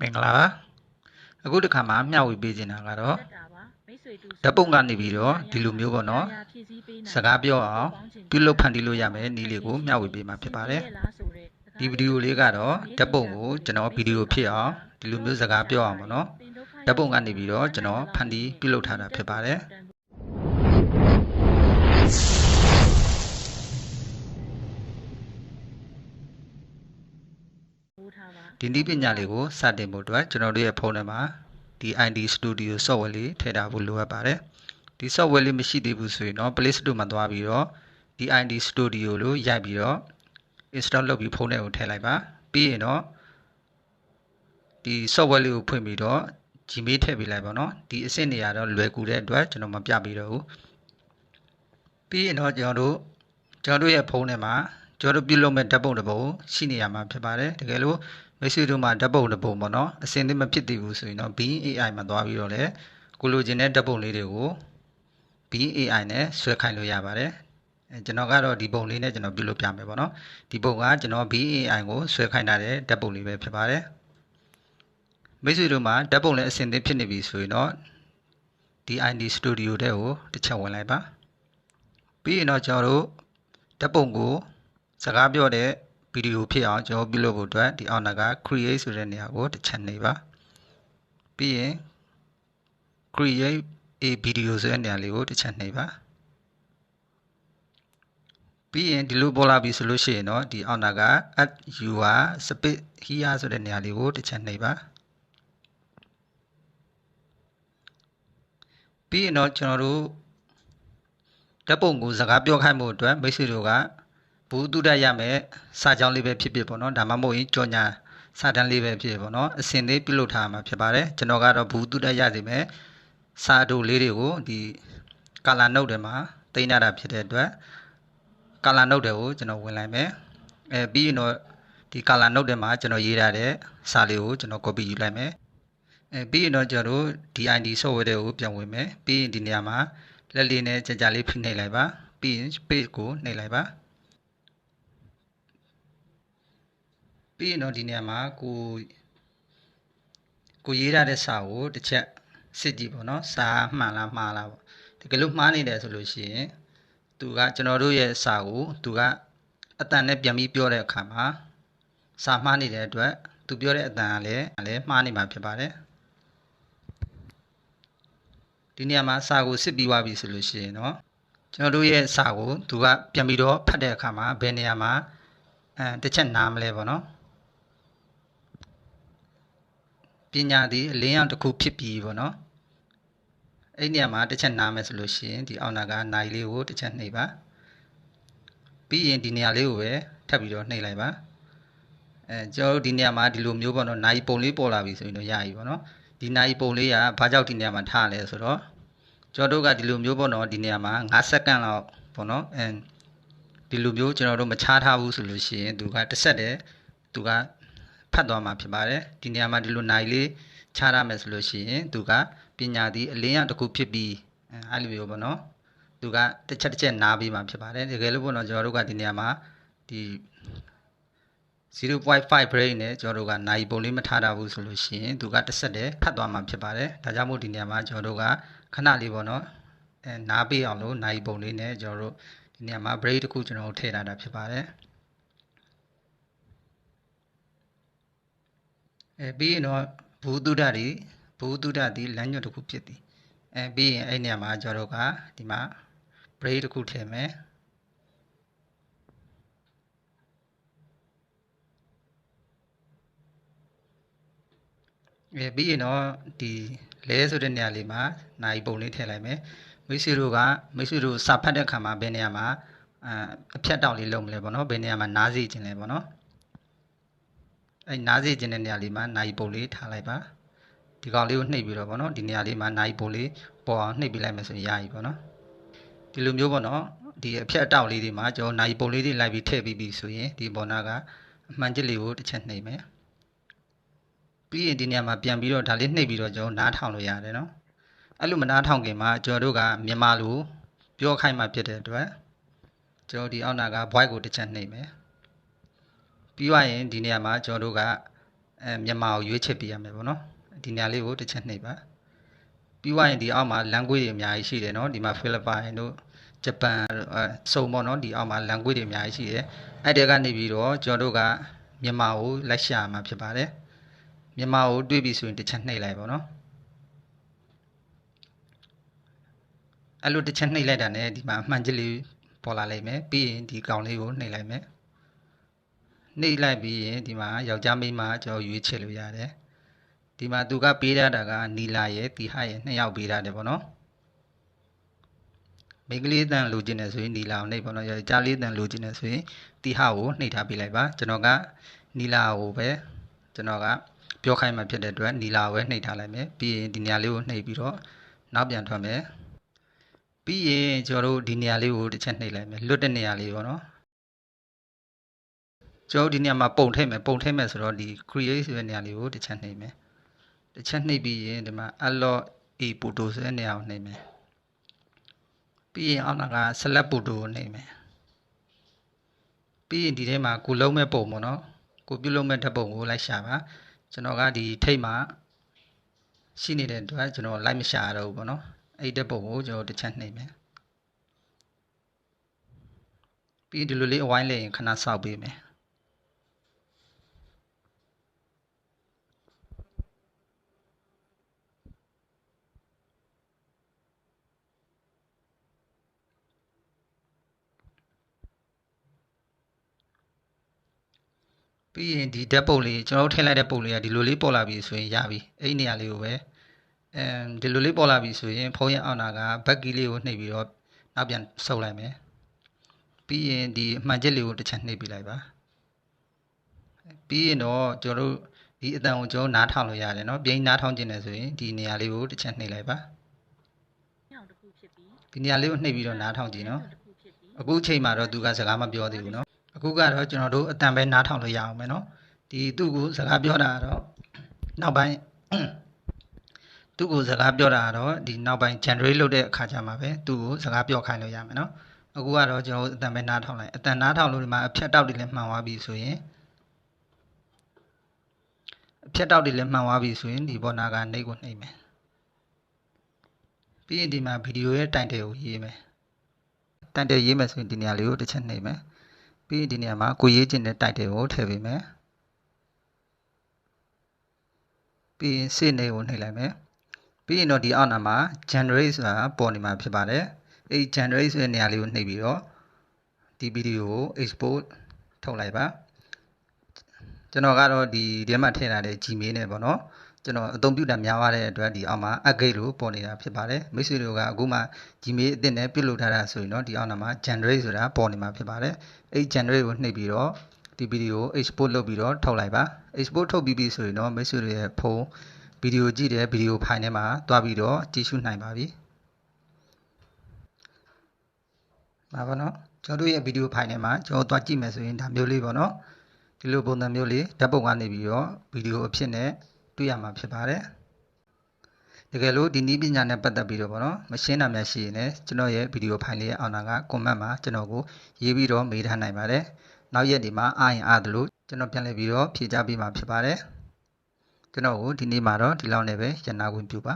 မင်္ဂလာပါအခုတစ်ခါမှမျှဝေပေးခြင်းတာကတော့တက်တာပါမိတ်ဆွေတူဓာတ်ပုံကနေပြီးတော့ဒီလိုမျိုးပေါ့နော်ဖြည့်ဆည်းပေးနိုင်စကားပြောအောင်ပြုလုပ်ဖန်တီးလို့ရမယ်နည်းလေးကိုမျှဝေပေးမှာဖြစ်ပါတယ်လားဆိုတဲ့ဒီဗီဒီယိုလေးကတော့ဓာတ်ပုံကိုကျွန်တော်ဗီဒီယိုဖြစ်အောင်ဒီလိုမျိုးစကားပြောအောင်ပေါ့နော်ဓာတ်ပုံကနေပြီးတော့ကျွန်တော်ဖန်တီးပြုလုပ်ထားတာဖြစ်ပါတယ် ဒီနည်းပညာလေးကိုစတင်ဖို့အတွက်ကျွန်တော်တို့ရဲ့ဖုန်းထဲမှာဒီ ID Studio software လေးထည့်ထားဖို့လိုအပ်ပါတယ်ဒီ software လေးမရှိသေးဘူးဆိုရင်တော့ Play Store မှာသွားပြီးတော့ဒီ ID Studio လို့ရိုက်ပြီးတော့ install လုပ်ပြီးဖုန်းထဲကိုထည့်လိုက်ပါပြီးရင်တော့ဒီ software လေးကိုဖွင့်ပြီးတော့ Gmail ထည့်ပေးလိုက်ပါတော့ဒီအဆင့်တွေကတော့လွယ်ကူတဲ့အတွက်ကျွန်တော်မပြပေးတော့ဘူးပြီးရင်တော့ကျွန်တော်တို့ကျွန်တော်တို့ရဲ့ဖုန်းထဲမှာကျွန်တော်တို့ပြုလုပ်မဲ့ဓာတ်ပုံတစ်ပုံရှိနေရမှာဖြစ်ပါတယ်တကယ်လို့ မိတ်ဆွေတို့မှာဓာတ်ပုံတစ်ပုံပေါ့နော်အစင်သစ်မဖြစ်သေးဘူးဆိုရင်တော့ Bing AI မှာသွားပြီးတော့လေကိုလိုချင်တဲ့ဓာတ်ပုံလေးတွေကို Bing AI နဲ့ဆွဲခိုင်းလို့ရပါတယ်အဲကျွန်တော်ကတော့ဒီပုံလေးနဲ့ကျွန်တော်ပြုလုပ်ပြမယ်ပေါ့နော်ဒီပုံကကျွန်တော် Bing AI ကိုဆွဲခိုင်းထားတဲ့ဓာတ်ပုံလေးပဲဖြစ်ပါတယ်မိတ်ဆွေတို့မှာဓာတ်ပုံလေးအစင်သစ်ဖြစ်နေပြီဆိုရင်တော့ဒီ ID Studio တဲ့ကိုတစ်ချက်ဝင်လိုက်ပါပြီးရင်တော့ကျွန်တော်တို့ဓာတ်ပုံကိုစကားပြောတဲ့ ဗီဒီယိုဖြစ်အောင်ကျွန်တော်ပြုလုပ်ဖို့အတွက်ဒီအောက်နာက create ဆိုတဲ့နေရာကိုတစ်ချက်နေပါပြီးရင် create a video ဆိုတဲ့နေရာလေးကိုတစ်ချက်နှိပ်ပါပြီးရင်ဒီလိုပေါ်လာပြီဆိုလို့ရှိရင်တော့ဒီအောက်နာက add your space here ဆိုတဲ့နေရာလေးကိုတစ်ချက်နှိပ်ပါပြီးရင်တော့ကျွန်တော်တို့ဓာတ်ပုံကိုစကားပြောခိုင်းမှုအတွက်မိတ်ဆွေတို့က ဘူးတုဒ္ဒရမယ်စာကြောင်းလေးပဲဖြစ်ဖြစ်ပေါ့နော်ဒါမှမဟုတ်ရင်ကြော်ညာစာတန်းလေးပဲဖြစ်ဖြစ်ပေါ့နော်အစင်လေးပြုလုပ်ထားမှာဖြစ်ပါတယ်ကျွန်တော်ကတော့ဘူးတုဒ္ဒရစီမယ်စာအုပ်လေးတွေကိုဒီကာလာနုတ်တွေမှာတင်ရတာဖြစ်တဲ့အတွက်ကာလာနုတ်တွေကိုကျွန်တော်ဝင်လိုက်မယ်အဲပြီးရင်တော့ဒီကာလာနုတ်တွေမှာကျွန်တော်ရေးထားတဲ့စာလေးကိုကျွန်တော် copy ယူလိုက်မယ်အဲပြီးရင်တော့ကျွန်တော်တို့ DID software တွေကိုပြန်ဝင်မယ်ပြီးရင်ဒီနေရာမှာလက်လေးနဲ့ကြာကြာလေးဖိနှိပ်လိုက်ပါပြီးရင် space ကိုနှိပ်လိုက်ပါ ပြီးရင်တော့ဒီနေရာမှာကိုကိုရေးထားတဲ့စာကိုတစ်ချက်စစ်ကြည့်ပေါ့နော်စာမှန်လားမှားလားပေါ့တကယ်လို့မှားနေတယ်ဆိုလို့ရှိရင်သူကကျွန်တော်တို့ရဲ့စာကိုသူကအတန်နဲ့ပြန်ပြီးပြောတဲ့အခါမှာစာမှားနေတဲ့အတွက်သူပြောတဲ့အတန်ကလည်းလည်းမှားနေမှာဖြစ်ပါတယ်ဒီနေရာမှာစာကိုစစ်ပြီးသွားပြီဆိုလို့ရှိရင်တော့ကျွန်တော်တို့ရဲ့စာကိုသူကပြန်ပြီးတော့ဖတ်တဲ့အခါမှာဘယ်နေရာမှာအဲတစ်ချက်နားမလဲပေါ့နော် ပညာသည်အလင်းရောင်တစ်ခုဖြစ်ပြီးပေါ့နော်အဲ့ဒီနေရာမှာတစ်ချက်နားမယ်ဆိုလို့ရှိရင်ဒီအောက်နာကနိုင်လေးကိုတစ်ချက်နှိပ်ပါပြီးရင်ဒီနေရာလေးကိုပဲထပ်ပြီးတော့နှိပ်လိုက်ပါအဲကျွန်တော်တို့ဒီနေရာမှာဒီလိုမျိုးပေါ့နော်နိုင်ပုံလေးပေါ်လာပြီဆိုရင်တော့ရပြီပေါ့နော်ဒီနိုင်ပုံလေးကဘာကြောင့်ဒီနေရာမှာထားလဲဆိုတော့ကျွန်တော်တို့ကဒီလိုမျိုးပေါ့နော်ဒီနေရာမှာ9စက္ကန့်လောက်ပေါ့နော်အဲဒီလိုမျိုးကျွန်တော်တို့မချထားဘူးဆိုလို့ရှိရင်သူကတစ်ဆက်တည်းသူက ဖတ်သွားမှာဖြစ်ပါတယ်ဒီနေရာမှာဒီလိုနိုင်လေးချရမယ်ဆိုလို့ရှိရင်သူကပညာသည်အလင်းရောင်တစ်ခုဖြစ်ပြီးအဲအဲ့လိုမျိုးပေါ့နော်သူကတစ်ချက်တစ်ချက်နားပြီးမှဖြစ်ပါတယ်တကယ်လို့ပေါ့နော်ကျွန်တော်တို့ကဒီနေရာမှာဒီ0.5 brain နဲ့ကျွန်တော်တို့ကနိုင်ပုံလေးမထားတာဘူးဆိုလို့ရှိရင်သူကတစ်ဆက်တည်းဖတ်သွားမှာဖြစ်ပါတယ်ဒါကြောင့်မို့ဒီနေရာမှာကျွန်တော်တို့ကခဏလေးပေါ့နော်အဲနားပေးအောင်လို့နိုင်ပုံလေးနဲ့ကျွန်တော်တို့ဒီနေရာမှာ brain တစ်ခုကျွန်တော်တို့ထည့်ထားတာဖြစ်ပါတယ် အဲပြီးရင်တော့ဘူတုဒ္ဒတွေဘူတုဒ္ဒသည်လမ်းညွတ်တစ်ခုဖြစ်သည်အဲပြီးရင်အဲ့နေရာမှာကျွန်တော်တို့ကဒီမှာ brain တစ်ခုထည့်မယ်အဲပြီးရင်တော့ဒီလဲဆိုတဲ့နေရာလေးမှာနိုင်ပုံလေးထည့်လိုက်မယ်မိတ်ဆွေတို့ကမိတ်ဆွေတို့စာဖတ်တဲ့အခါမှာဘယ်နေရာမှာအအဖြတ်တောက်လေးလုပ်မလဲပေါ့နော်ဘယ်နေရာမှာနားစီခြင်းလဲပေါ့နော် အဲနားစီခြင်းတဲ့နေရာလေးမှာနိုင်ပုံလေးထားလိုက်ပါဒီကောင်လေးကိုနှိပ်ပြီးတော့ပေါ့နော်ဒီနေရာလေးမှာနိုင်ပုံလေးပေါ်အောင်နှိပ်ပြီးလိုက်မယ်ဆိုရင်ရပြီပေါ့နော်ဒီလိုမျိုးပေါ့နော်ဒီအဖြတ်အတောက်လေးတွေမှာကျွန်တော်နိုင်ပုံလေးတွေလိုက်ပြီးထည့်ပြီးပြီဆိုရင်ဒီပေါ်နာကအမှန်ချစ်လေးကိုတစ်ချက်နှိပ်မယ်ပြီးရင်ဒီနေရာမှာပြန်ပြီးတော့ဒါလေးနှိပ်ပြီးတော့ကျွန်တော်နားထောင်လို့ရတယ်နော်အဲ့လိုမနားထောင်ခင်မှာကျွန်တော်တို့ကမြန်မာလိုပြောခိုင်းမှဖြစ်တဲ့အတွက်ကျွန်တော်ဒီအောက်နာက voice ကိုတစ်ချက်နှိပ်မယ် ပြီးသွားရင်ဒီနေရာမှာကျွန်တော်တို့ကအဲမြန်မာကိုရွေးချယ်ပေးရမယ်ပေါ့နော်ဒီနေရာလေးကိုတစ်ချက်နှိပ်ပါပြီးသွားရင်ဒီအောက်မှာ language တွေအများကြီးရှိတယ်နော်ဒီမှာဖိလစ်ပိုင်တို့ဂျပန်တို့အဲစုံပေါ့နော်ဒီအောက်မှာ language တွေအများကြီးရှိတယ်အဲ့တဲကနေပြီးတော့ကျွန်တော်တို့ကမြန်မာကိုလိုက်ရှာမှာဖြစ်ပါတယ်မြန်မာကိုတွေးပြီးဆိုရင်တစ်ချက်နှိပ်လိုက်ပေါ့နော်အဲ့လိုတစ်ချက်နှိပ်လိုက်တာ ਨੇ ဒီမှာအမှန်ကြီးလေးပေါ်လာလိမ့်မယ်ပြီးရင်ဒီကောင်လေးကိုနှိပ်လိုက်မယ် နှိပ်လိုက်ပြီးရင်ဒီမှာယောက်ျားမိန်းမကျွန်တော်ရွေးချယ်လို့ရတယ်ဒီမှာသူကပေးရတာကနီလာရဲ့တီဟရဲ့နှစ်ယောက်ပေးရတယ်ပေါ့နော်မိန်းကလေးတန်လိုချင်တယ်ဆိုရင်နီလာကိုနှိပ်ပေါ့နော်ယောက်ျားလေးတန်လိုချင်တယ်ဆိုရင်တီဟကိုနှိပ်ထားပေးလိုက်ပါကျွန်တော်ကနီလာကိုပဲကျွန်တော်ကပြောခိုင်းမှဖြစ်တဲ့အတွက်နီလာကိုပဲနှိပ်ထားလိုက်မယ်ပြီးရင်ဒီနေရာလေးကိုနှိပ်ပြီးတော့နောက်ပြန်ထွက်မယ်ပြီးရင်ကျွန်တော်တို့ဒီနေရာလေးကိုတစ်ချက်နှိပ်လိုက်မယ်လွတ်တဲ့နေရာလေးပေါ့နော် ကျွန်တော်တို့ဒီနေရာမှာပုံထည့်မယ်ပုံထည့်မယ်ဆိုတော့ဒီ create ဆိုတဲ့နေရာလေးကိုတစ်ချက်နှိပ်မယ်တစ်ချက်နှိပ်ပြီးရင်ဒီမှာ allot a photo ဆိုတဲ့နေရာကိုနှိပ်မယ်ပြီးရင်အောက်နာက select photo ကိုနှိပ်မယ်ပြီးရင်ဒီထဲမှာကိုလုံးမဲ့ပုံပေါ့နော်ကိုပြုတ်လုံးမဲ့ဓာတ်ပုံကိုလိုက်ရှာပါကျွန်တော်ကဒီထိတ်မှာရှိနေတဲ့အတွက်ကျွန်တော်လိုက်မရှာရတော့ဘူးပေါ့နော်အဲ့ဒီဓာတ်ပုံကိုကျွန်တော်တစ်ချက်နှိပ်မယ်ပြီးရင်ဒီလိုလေးအဝိုင်းလေးရင်ခဏစောက်ပေးမယ် ပြီးရင်ဒီဓာတ်ပုံလေးကျွန်တော်တို့ထည့်လိုက်တဲ့ပုံလေးကဒီလိုလေးပေါ်လာပြီဆိုရင်ရပြီအဲ့ဒီနေရာလေးကိုပဲအဲဒီလိုလေးပေါ်လာပြီဆိုရင်ဖုန်းရဲ့အောက်နာကဘက်ကီးလေးကိုနှိပ်ပြီးတော့နောက်ပြန်ဆုပ်လိုက်မယ်ပြီးရင်ဒီအမှန်ချက်လေးကိုတစ်ချက်နှိပ်ပြီးလိုက်ပါပြီးရင်တော့ကျွန်တော်တို့ဒီအတန်ကိုကျွန်တော်နားထောင်လို့ရတယ်เนาะပြိန်းနားထောင်ခြင်းတယ်ဆိုရင်ဒီနေရာလေးကိုတစ်ချက်နှိပ်လိုက်ပါ ညောင်တစ်ခုဖြစ်ပြီး ဒီနေရာလေးကိုနှိပ်ပြီးတော့နားထောင်ကြည့်เนาะ တစ်ခုဖြစ်ပြီး အခုချိန်မှာတော့သူကစကားမပြောသေးဘူးเนาะ အခုကတော့ကျွန်တော်တို့အတန်ပဲနားထောင်လို့ရအောင်မယ်เนาะဒီသူ့ကိုစကားပြောတာကတော့နောက်ပိုင်း သူ့ကိုစကားပြောတာကတော့ဒီနောက်ပိုင်း generate လုပ်တဲ့အခါကျမှပဲသူ့ကိုစကားပြောခိုင်းလို့ရမယ်เนาะအခုကတော့ကျွန်တော်တို့အတန်ပဲနားထောင်လိုက်အတန်နားထောင်လို့ဒီမှာအဖြတ်တောက်တွေလည်းမှန်သွားပြီဆိုရင်အဖြတ်တောက်တွေလည်းမှန်သွားပြီဆိုရင်ဒီဘောနာကနေကိုနှိပ်မယ်ပြီးရင်ဒီမှာဗီဒီယိုရဲ့တိုင်တယ်ကိုရေးမယ် တန်တယ်ရေးမယ်ဆိုရင်ဒီနေရာလေးကိုတစ်ချက်နှိပ်မယ် ပြီးရင်ဒီနေရာမှာကိုရေးခြင်းတဲ့တိုက်တယ်ကိုထည့်ပေးမယ်ပြီးရင်စစ်နေကိုနှိပ်လိုက်မယ်ပြီးရင်တော့ဒီအောက်နာမှာ generate ဆိုတာပေါ်နေမှာဖြစ်ပါတယ်အဲဒီ generate ဆိုတဲ့နေရာလေးကိုနှိပ်ပြီးတော့ဒီဗီဒီယိုကို export ထုတ်လိုက်ပါ ကျွန်တော်ကတော့ဒီထဲမှာထည့်ထားတဲ့ Gmail နဲ့ပေါ့နော်ကျွန်တော်အသုံးပြုတာများသွားတဲ့အတွက်ဒီအောက်မှာ upgrade လို့ပေါ်နေတာဖြစ်ပါတယ်မိတ်ဆွေတို့ကအခုမှ Gmail အသစ်နဲ့ပြုတ်လုပ်ထားတာဆိုရင်တော့ဒီအောက်နာမှာ generate ဆိုတာပေါ်နေမှာဖြစ်ပါတယ်အဲ့ generate ကိုနှိပ်ပြီးတော့ဒီဗီဒီယို export လုပ်ပြီးတော့ထုတ်လိုက်ပါ export ထုတ်ပြီးပြီဆိုရင်တော့မိတ်ဆွေတို့ရဲ့ဖုန်းဗီဒီယိုကြည့်တဲ့ဗီဒီယိုဖိုင်ထဲမှာတွားပြီးတော့ကြည့်ရှုနိုင်ပါပြီပါပါနော်ကျွန်တော်တို့ရဲ့ဗီဒီယိုဖိုင်ထဲမှာကျွန်တော်တွားကြည့်မယ်ဆိုရင်ဒါမျိုးလေးပေါ့နော် ဒီလိုပုံစံမျိုးလေးဓာတ်ပုံကနေပြီးတော့ဗီဒီယိုအဖြစ်နဲ့တွေ့ရမှာဖြစ်ပါတယ်တကယ်လို့ဒီနည်းပညာနဲ့ပတ်သက်ပြီးတော့ပေါ့နော်မရှင်းတာများရှိရင်လည်းကျွန်တော်ရဲ့ဗီဒီယိုဖိုင်လေးရဲ့အောက်နာက comment မှာကျွန်တော်ကိုရေးပြီးတော့မေးထားနိုင်ပါတယ်နောက်ရက်ဒီမှာအားရင်အားသလိုကျွန်တော်ပြန်လည်ပြီးတော့ဖြေကြားပေးမှာဖြစ်ပါတယ်ကျွန်တော်ကိုဒီနေ့မှာတော့ဒီလောက်နဲ့ပဲရန်နာခွင့်ပြုပါ